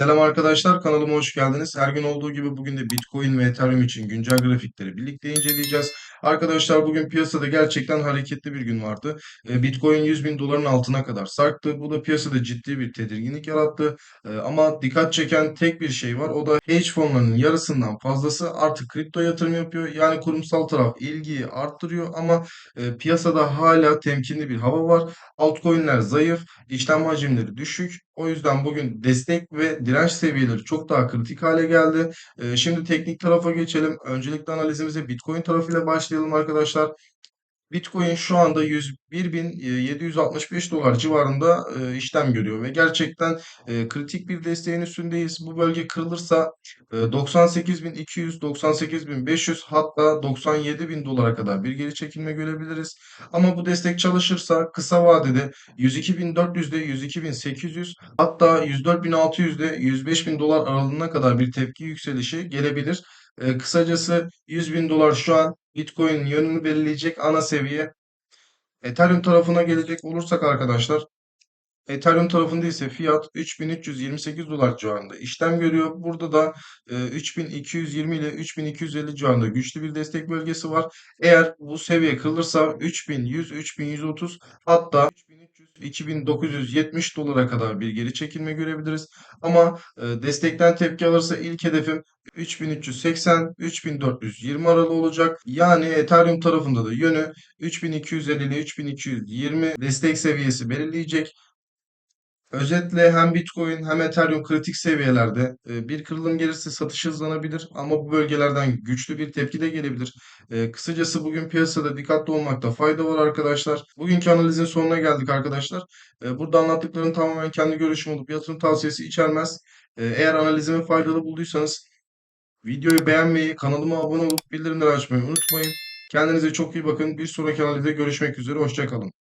Selam arkadaşlar, kanalıma hoş geldiniz. Her gün olduğu gibi bugün de Bitcoin ve Ethereum için güncel grafikleri birlikte inceleyeceğiz. Arkadaşlar bugün piyasada gerçekten hareketli bir gün vardı. E, Bitcoin 100 bin doların altına kadar sarktı. Bu da piyasada ciddi bir tedirginlik yarattı. E, Ama dikkat çeken tek bir şey var. O da hedge fonlarının yarısından fazlası artık kripto yatırım yapıyor. Yani kurumsal taraf ilgiyi arttırıyor ama e, piyasada hala temkinli bir hava var. Altcoin'ler zayıf, işlem hacimleri düşük. O yüzden bugün destek ve direnç seviyeleri çok daha kritik hale geldi. Şimdi teknik tarafa geçelim. Öncelikle analizimize Bitcoin tarafıyla başlayalım arkadaşlar. Bitcoin şu anda 101.765 dolar civarında e, işlem görüyor ve gerçekten e, kritik bir desteğin üstündeyiz. Bu bölge kırılırsa e, 98.200, 98.500 hatta 97.000 dolara kadar bir geri çekilme görebiliriz. Ama bu destek çalışırsa kısa vadede 102.400'de 102.800 hatta 104.600'de 105.000 dolar aralığına kadar bir tepki yükselişi gelebilir. E, kısacası 100 bin dolar şu an Bitcoin'in yönünü belirleyecek ana seviye. Ethereum tarafına gelecek olursak arkadaşlar, Ethereum tarafında ise fiyat 3328 dolar civarında işlem görüyor. Burada da e, 3220 ile 3250 civarında güçlü bir destek bölgesi var. Eğer bu seviye kırılırsa 3100, 3130 hatta 3300, 2970 dolara kadar bir geri çekilme görebiliriz. Ama e, destekten tepki alırsa ilk hedefim 3380-3420 aralığı olacak. Yani Ethereum tarafında da yönü 3250 ile 3220 destek seviyesi belirleyecek. Özetle hem Bitcoin hem Ethereum kritik seviyelerde e, bir kırılım gelirse satış hızlanabilir ama bu bölgelerden güçlü bir tepki de gelebilir. E, Kısacası bugün piyasada dikkatli olmakta fayda var arkadaşlar. Bugünkü analizin sonuna geldik arkadaşlar. E, Burada anlattıklarım tamamen kendi görüşüm olup yatırım tavsiyesi içermez. Eğer analizimi faydalı bulduysanız videoyu beğenmeyi, kanalıma abone olup bildirimleri açmayı unutmayın. Kendinize çok iyi bakın. Bir sonraki analizde görüşmek üzere. Hoşça kalın.